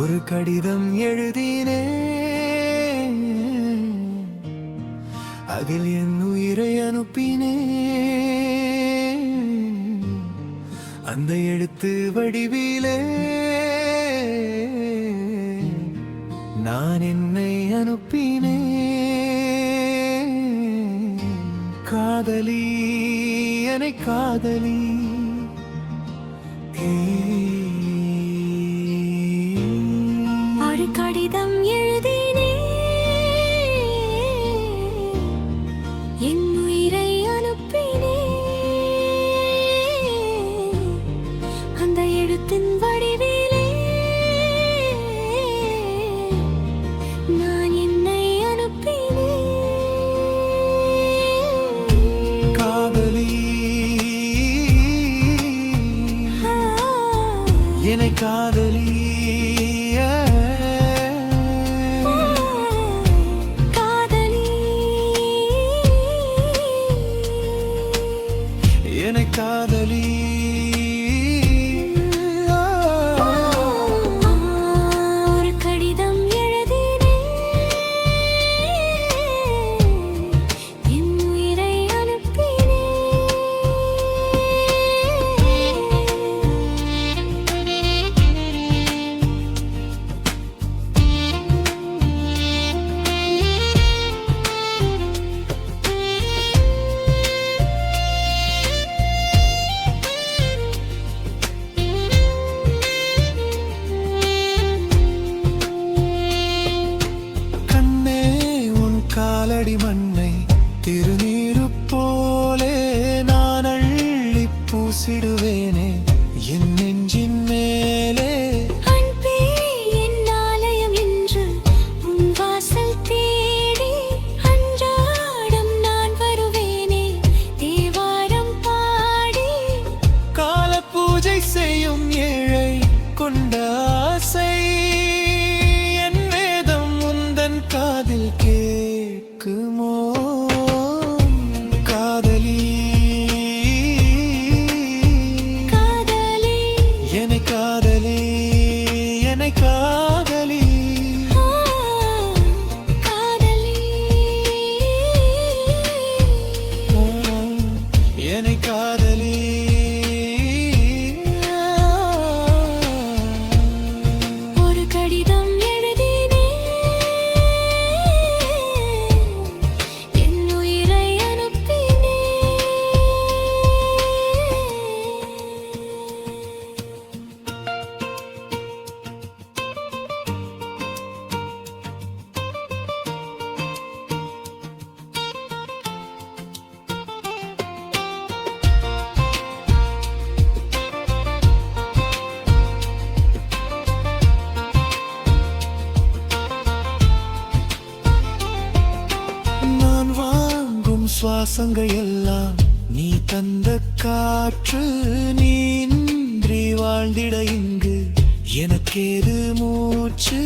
ஒரு கடிதம் எழுதினே. அதில் என் உயிரை அனுப்பினே. அந்த எழுத்து வடிவிலே நான் என்னை அனுப்பினே. காதலி என்னை காதலி ஏ கடிதம் எழுதினே. என் உயிரை அனுப்பினே. அந்த எழுத்தின் வடிவே see the way சுவாசங்க எல்லாம் நீ தந்த காற்று நீன்றி வாழ்ந்திட இங்கு. எனக்கேது மூச்சு?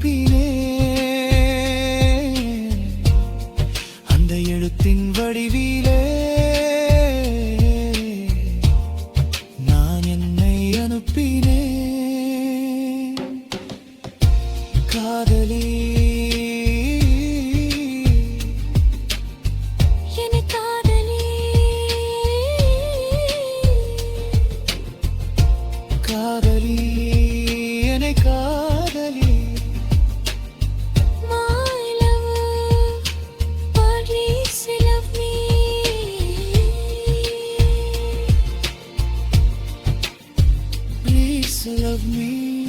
be Please love me